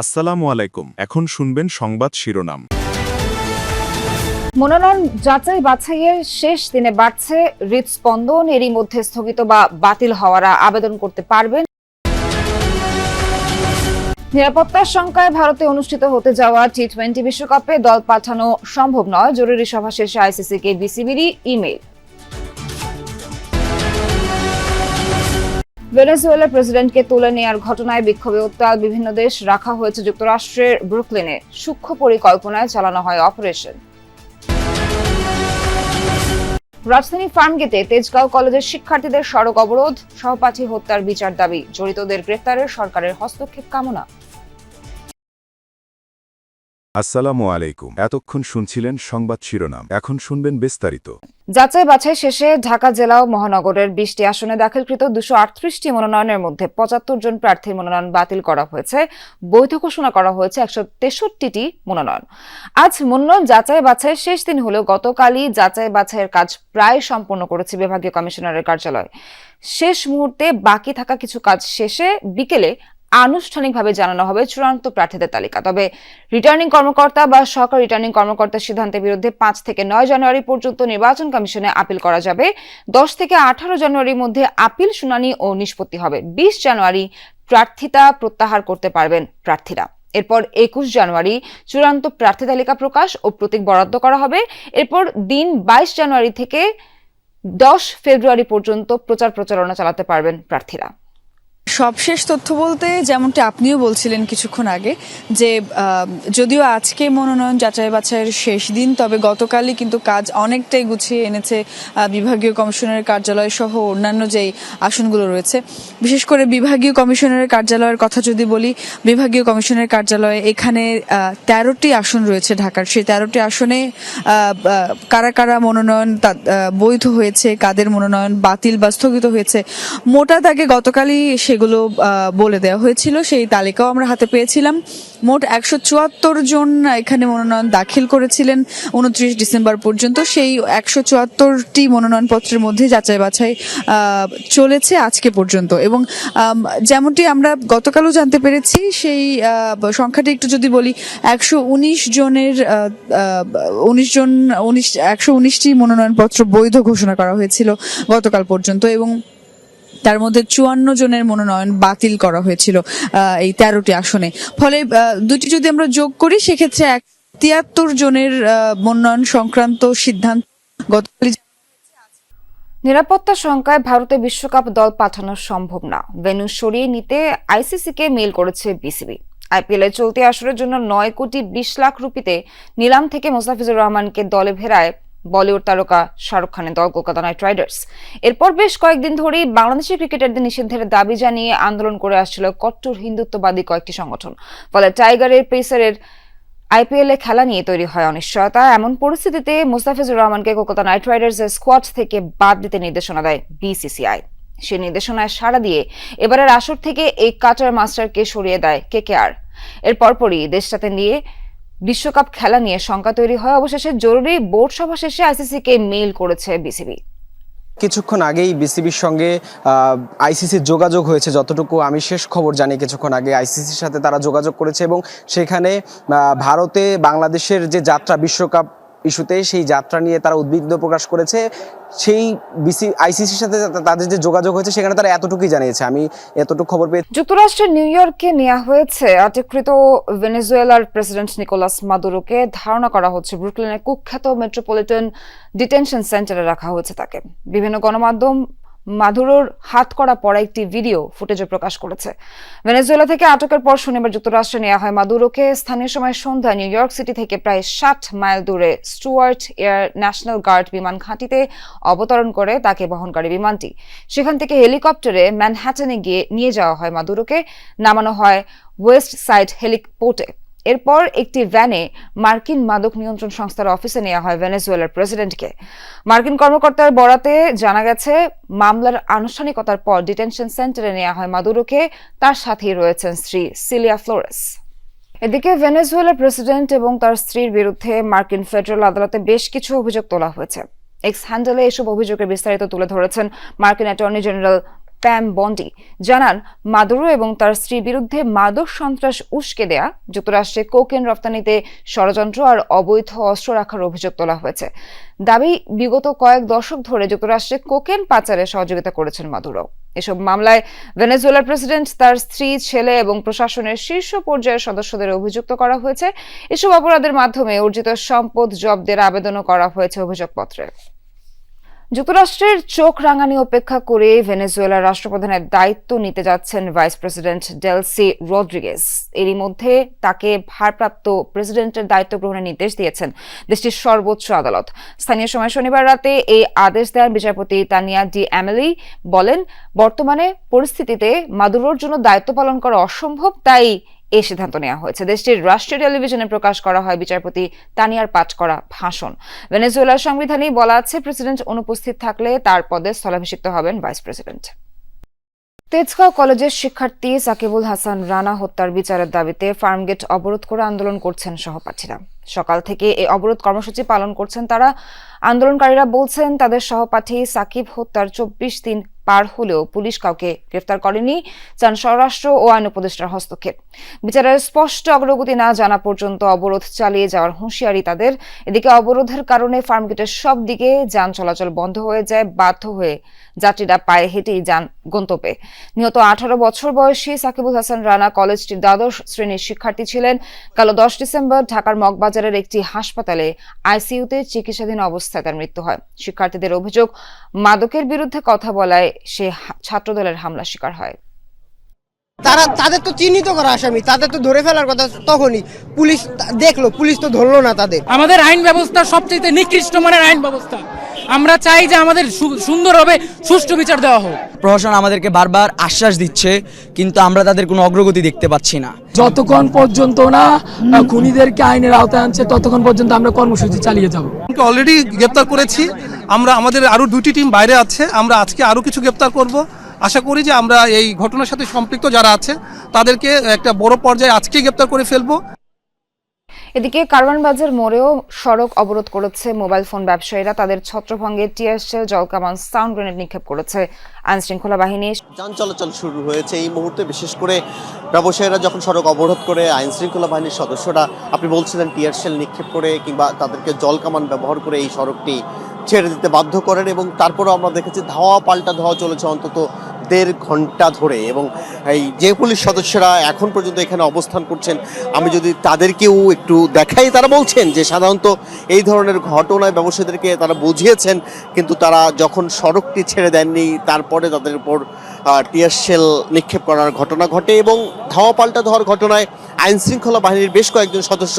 আসসালামু আলাইকুম। এখন শুনবেন সংবাদ শিরোনাম। মনোনয়ন যাচাই বাছাইয়ের শেষ দিনে বাড়ছে হৃদস্পন্দন। এরই মধ্যে স্থগিত বা বাতিল হওয়ারা আবেদন করতে পারবেন। নিরাপত্তার শঙ্কায় ভারতে অনুষ্ঠিত হতে যাওয়া টি টোয়েন্টি বিশ্বকাপে দল পাঠানো সম্ভব নয়। জরুরি সভা শেষে আইসিসিকে বিসিবিরই ইমেইল ভেনেজুয়েলার প্রেসিডেন্টকে তুলে নেওয়ার ঘটনায় বিক্ষোভে উত্তাল বিভিন্ন দেশ, রাখা হয়েছে যুক্তরাষ্ট্রের ব্রুকলিনে। সূক্ষ্ম পরিকল্পনায় চালানো হয় অপারেশন। রাজধানী ফার্মগেটে তেজগাঁও কলেজের শিক্ষার্থীদের সড়ক অবরোধ, সহপাঠী হত্যার বিচার দাবি। জড়িতদের গ্রেফতারে সরকারের হস্তক্ষেপ কামনা। আসসালামু আলাইকুম। এতক্ষণ শুনছিলেন সংবাদ শিরোনাম। এখন শুনবেন বিস্তারিত। যাচাই বাছাই শেষে ঢাকা জেলা ও মহানগরের বিশটি আসনে দাখিলকৃত দুশো আটত্রিশটি মনোনয়নের মধ্যে পঁচাত্তর জন প্রার্থীর মনোনয়ন বাতিল করা হয়েছে। বৈধ ঘোষণা করা হয়েছে একশো তেষট্টিটি মনোনয়ন। আজ মনোনয়ন যাচাই বাছাই শেষ দিন হলেও গতকালই যাচাই বাছাইয়ের কাজ প্রায় সম্পন্ন করেছে বিভাগীয় কমিশনারের কার্যালয়। শেষ মুহূর্তে বাকি থাকা কিছু কাজ শেষে বিকেলে আনুষ্ঠানিকভাবে জানানো হবে চূড়ান্ত প্রার্থীদের তালিকা। তবে রিটার্নিং কর্মকর্তা বা সহকারী রিটার্নিং কর্মকর্তার সিদ্ধান্তের বিরুদ্ধে পাঁচ থেকে নয় জানুয়ারি পর্যন্ত নির্বাচন কমিশনে আপিল করা যাবে। দশ থেকে আঠারো জানুয়ারির মধ্যে আপিল শুনানি ও নিষ্পত্তি হবে। বিশ জানুয়ারি প্রার্থিতা প্রত্যাহার করতে পারবেন প্রার্থীরা। এরপর একুশ জানুয়ারি চূড়ান্ত প্রার্থী তালিকা প্রকাশ ও প্রতীক বরাদ্দ করা হবে। এরপর দিন বাইশ জানুয়ারি থেকে দশ ফেব্রুয়ারি পর্যন্ত প্রচার প্রচারণা চালাতে পারবেন প্রার্থীরা। সবশেষ তথ্য বলতে যেমনটি আপনিও বলছিলেন কিছুক্ষণ আগে, যে যদিও আজকে মনোনয়ন যাচাই বাছাইয়ের শেষ দিন, তবে গতকালই কিন্তু কাজ অনেকটাই গুছিয়ে এনেছে বিভাগীয় কমিশনের কার্যালয় সহ অন্যান্য যেই আসনগুলো রয়েছে। বিশেষ করে বিভাগীয় কমিশনের কার্যালয়ের কথা যদি বলি, বিভাগীয় কমিশনের কার্যালয়ে এখানে তেরোটি আসন রয়েছে ঢাকার। সেই তেরোটি আসনে কারা কারা মনোনয়ন বৈধ হয়েছে, কাদের মনোনয়ন বাতিল বা স্থগিত হয়েছে, মোটা দাগে গতকালই সেগুলো বলে দেওয়া হয়েছিল। সেই তালিকাও আমরা হাতে পেয়েছিলাম। মোট একশো চুয়াত্তর জন এখানে মনোনয়ন দাখিল করেছিলেন উনত্রিশ ডিসেম্বর পর্যন্ত। সেই একশো চুয়াত্তরটি মনোনয়নপত্রের মধ্যে যাচাই বাছাই চলেছে আজকে পর্যন্ত। এবং যেমনটি আমরা গতকালও জানতে পেরেছি, সেই সংখ্যাটি একটু যদি বলি, একশো উনিশ জনের উনিশ জন, উনিশ, একশো উনিশটি মনোনয়নপত্র বৈধ ঘোষণা করা হয়েছিল গতকাল পর্যন্ত। এবং তার মধ্যে চুয়ান্ন জনের মনোনয়ন বাতিল করা হয়েছিল এই তেরোটি আসনে। ফলে দুটি যদি আমরা যোগ করি, সেক্ষেত্রে এক তিয়াত্তর জনের মনোনয়ন সংক্রান্ত সিদ্ধান্ত গতকালই নিরাপত্তা শঙ্কায় ভারতে বিশ্বকাপ দল পাঠানো সম্ভব না। ভেন্যু সরিয়ে নিতে আইসিসিকে মেল করেছে বিসিবি। আইপিএল এর চলতি আসরের জন্য নয় কোটি বিশ লাখ রুপিতে নিলাম থেকে মোস্তাফিজুর রহমানকে দলে ফেরায় বলিউড তারকা শাহরুখ খানের দল কলকাতা নাইট রাইডার্স। এরপর বেশ কয়েকদিন ধরেই বাংলাদেশি ক্রিকেটারদের নিষিদ্ধের দাবি জানিয়ে আন্দোলন করে আসছিল কট্টর হিন্দুত্ববাদী কয়েকটি সংগঠন। ফলে টাইগারের পেসারের আইপিএল এ খেলা নিয়ে তৈরি হয় অনিশ্চয়তা। এমন পরিস্থিতিতে মুস্তাফিজুর রহমানকে কলকাতা নাইট রাইডার্স এর স্কোয়াড থেকে বাদ দিতে নির্দেশনা দেয় বিসিসিআই। সে নির্দেশনায় সাড়া দিয়ে এবারের আসর থেকে এই কাটার মাস্টারকে সরিয়ে দেয় কেকেআর। এর পরপরই দেশটাতে নিয়ে বিশ্বকাপ খেলা নিয়ে শঙ্কা তৈরি হয়। অবশেষে জরুরি বোর্ড সভা শেষে আইসিসিকে মেইল করেছে বিসিবি। কিছুক্ষণ আগেই বিসিবির সঙ্গে আইসিসির যোগাযোগ হয়েছে। যতটুকু আমি শেষ খবর জানি, কিছুক্ষণ আগে আইসিসির সাথে তারা যোগাযোগ করেছে এবং সেখানে ভারতে বাংলাদেশের যে যাত্রা বিশ্বকাপ ইস্যুতে সেই যাত্রা নিয়ে তারা উদ্বিগ্ন প্রকাশ করেছে। সেই বিসি, আইসিসির সাথে তাদের যে যোগাযোগ হয়েছে, সেখানে তারা এতটুকুই জানিয়েছে। আমি এতটুকু খবর পেয়ে যুক্তরাষ্ট্রের নিউ ইয়র্কে নেওয়া হয়েছে। আটককৃত ভেনেজুয়েলার প্রেসিডেন্ট নিকোলাস মাদুরোকে ধারণা করা হচ্ছে ব্রুকলিনের কুখ্যাত মেট্রোপলিটন ডিটেনশন সেন্টারে রাখা হয়েছে তাকে। বিভিন্ন গণমাধ্যম মাদুরোর হাত করা পড়া একটি ভিডিও ফুটেজে প্রকাশ করেছে। ভেনেজুয়েলা থেকে আটকের পর শনিবার যুক্তরাষ্ট্রে নেওয়া হয় মাদুরোকে। স্থানীয় সময় সন্ধ্যায় নিউ ইয়র্ক সিটি থেকে প্রায় ষাট মাইল দূরে স্টুয়ার্ট এয়ার ন্যাশনাল গার্ড বিমান ঘাঁটিতে অবতরণ করে তাকে বহনকারী বিমানটি। সেখান থেকে হেলিকপ্টারে ম্যানহ্যাটনে গিয়ে নিয়ে যাওয়া হয় মাদুরোকে। নামানো হয় ওয়েস্ট সাইড হেলিপোর্টে এরপর একটি ভ্যানে মার্কিন মাদক নিয়ন্ত্রণ সংস্থার অফিসে নেওয়া হয় ভেনেজুয়েলার প্রেসিডেন্টকে। মার্কিন কর্মকর্তার বরাতে জানা গেছে, মামলার আনুষ্ঠানিকতার পর ডিটেনশন সেন্টারে নেওয়া হয় মাদুরোকে। তার সাথেই রয়েছেন স্ত্রী সিলিয়া ফ্লোরেস। এদিকে ভেনেজুয়েলার প্রেসিডেন্ট এবং তার স্ত্রীর বিরুদ্ধে মার্কিন ফেডারেল আদালতে বেশ কিছু অভিযোগ তোলা হয়েছে। এক্স হ্যান্ডেলে এসব অভিযোগের বিস্তারিত তুলে ধরেছেন মার্কিন অ্যাটর্নি জেনারেল প্যাম বন্ডি জানান, মাদুরো এবং তার স্ত্রীর বিরুদ্ধে মাদক সন্ত্রাস উস্কে দেয়া, যুক্তরাষ্ট্রে কোকেন রপ্তানিতে ষড়যন্ত্র আর অবৈধ অস্ত্র রাখার অভিযোগ তোলা হয়েছে। দাবি, বিগত কয়েক দশক ধরে যুক্তরাষ্ট্রে কোকেন পাচারে সহযোগিতা করেছেন মাদুরো। এসব মামলায় ভেনেজুয়েলার প্রেসিডেন্ট, তার স্ত্রী, ছেলে এবং প্রশাসনের শীর্ষ পর্যায়ের সদস্যদের অভিযুক্ত করা হয়েছে। এসব অপরাধের মাধ্যমে অর্জিত সম্পদ জব্দের আবেদনও করা হয়েছে অভিযোগপত্রে। যুক্তরাষ্ট্রের চোখ রাঙানি উপেক্ষা করে ভেনেজুয়েলার রাষ্ট্রপ্রধানের দায়িত্ব নিতে যাচ্ছেন ভাইস প্রেসিডেন্ট ডেলসি রদ্রিগেজ এরই মধ্যে তাকে ভারপ্রাপ্ত প্রেসিডেন্টের দায়িত্ব গ্রহণের নির্দেশ দিয়েছেন দেশটির সর্বোচ্চ আদালত। স্থানীয় সময় শনিবার রাতে এই আদেশ দেন বিচারপতি তানিয়া ডি অ্যামেলি। বলেন, বর্তমানে পরিস্থিতিতে মাদুরোর জন্য দায়িত্ব পালন করা অসম্ভব, তাই এই সিদ্ধান্ত নেওয়া হয়েছে। দেশটির রাষ্ট্রীয় টেলিভিশনে প্রকাশ করা হয় বিচারপতি তানিয়ার পাঠ করা ভাষণ। ভেনেজুয়েলার সংবিধানেই বলা আছে, প্রেসিডেন্ট অনুপস্থিত থাকলে তার পদে স্থলাভিষিক্ত হবেন ভাইস প্রেসিডেন্ট। তেজগাঁও কলেজের শিক্ষার্থী সাকিবুল হাসান রানা হত্যার বিচারের দাবিতে ফার্মগেট অবরোধ করে আন্দোলন করছেন সহপাঠীরা। সকাল থেকে এই অবরোধ কর্মসূচি পালন করছেন তারা। আন্দোলনকারীরা বলছেন, তাদের সহপাঠী সাকিব হত্যার চব্বিশ দিন পার হলেও পুলিশ কাউকে গ্রেফতার করেনি, চান স্বরাষ্ট্র ও আইন উপদেষ্টার হস্তক্ষেপ। বিচারের স্পষ্ট অগ্রগতি না জানা পর্যন্ত অবরোধ চালিয়ে যাওয়ার হুঁশিয়ারি তাদের। এদিকে অবরোধের কারণে ফার্মগেটের সব দিকে যান চলাচল বন্ধ হয়ে যায়, বাধ্য হয়ে যাত্রীরা পায়ে হেঁটেই যান গন্তব্যে। নিহত আঠারো বছর বয়সী সাকিবুল হাসান রানা কলেজটির দ্বাদশ শ্রেণির শিক্ষার্থী ছিলেন। কাল দশ ডিসেম্বর ঢাকার মগবাজারের একটি হাসপাতালে আইসিইউতে চিকিৎসাধীন অবস্থায় তার মৃত্যু হয়। শিক্ষার্থীদের অভিযোগ মাদকের বিরুদ্ধে কথা বলায় সে ছাত্রদলের হামলা শিকার হয়। তারা তাদের তো চিহ্নিত করা আসামি তাদের তো ধরে ফেলার কথা তখনই পুলিশ দেখল পুলিশ তো ধরলো না তাদের। আমাদের আইন ব্যবস্থা সবচেয়ে নিকৃষ্ট মানের আইন ব্যবস্থা। আমরা চাই যে আমাদের সু- সুন্দরভাবে সুষ্ঠু বিচার দেওয়া হোক। প্রশাসন আমাদেরকে বারবার আশ্বাস দিচ্ছে কিন্তু আমরা তাদের কোনো অগ্রগতি দেখতে পাচ্ছি না। যতক্ষণ পর্যন্ত না খুনিদেরকে আইনের আওতায় আনছে ততক্ষণ পর্যন্ত আমরা কর্মসূচি চালিয়ে যাব। অলরেডি গ্রেপ্তার করেছি আমরা আমাদের আরও দুটি টিম বাইরে আছে আমরা আজকে আরও কিছু গ্রেপ্তার করব। আশা করি যে আমরা এই ঘটনার সাথে সম্পৃক্ত যারা আছে তাদেরকে একটা বড় পর্যায়ে আজকেই গ্রেপ্তার করে ফেলব। এদিকে কারওয়ানবাজার মোড়েও সড়ক অবরোধ করেছে মোবাইল ফোন ব্যবসায়ীরা। তাদের ছত্রভঙ্গে টিয়ারশেল জলকামান, সাউন্ড গ্রেনেড নিক্ষেপ করেছে আইন শৃঙ্খলা বাহিনী। যান চলাচল শুরু হয়েছে। এই মুহূর্তে বিশেষ করে ব্যবসায়ীরা যখন সড়ক অবরোধ করে আইন শৃঙ্খলা বাহিনীর সদস্যরা, আপনি বলছিলেন টিয়ার শেল নিক্ষেপ করে কিংবা তাদেরকে জল কামান ব্যবহার করে এই সড়কটি ছেড়ে দিতে বাধ্য করেন এবং তারপরেও আমরা দেখেছি ধাওয়া, পাল্টা ধাওয়া চলেছে অন্তত দেড় ঘণ্টা ধরে এবং এই যে পুলিশ সদস্যরা এখন পর্যন্ত এখানে অবস্থান করছেন, আমি যদি তাদেরকেও একটু দেখাই, তারা বলছেন যে সাধারণত এই ধরনের ঘটনায় ব্যবসায়ীদেরকে তারা বুঝিয়েছেন, কিন্তু তারা যখন সড়কটি ছেড়ে দেননি, তারপরে তাদের উপর টিয়ার শেল নিক্ষেপ করার ঘটনা ঘটে এবং ধাওয়া পাল্টা ধোয়ার ঘটনায় আইনশৃঙ্খলা বাহিনীর বেশ কয়েকজন সদস্য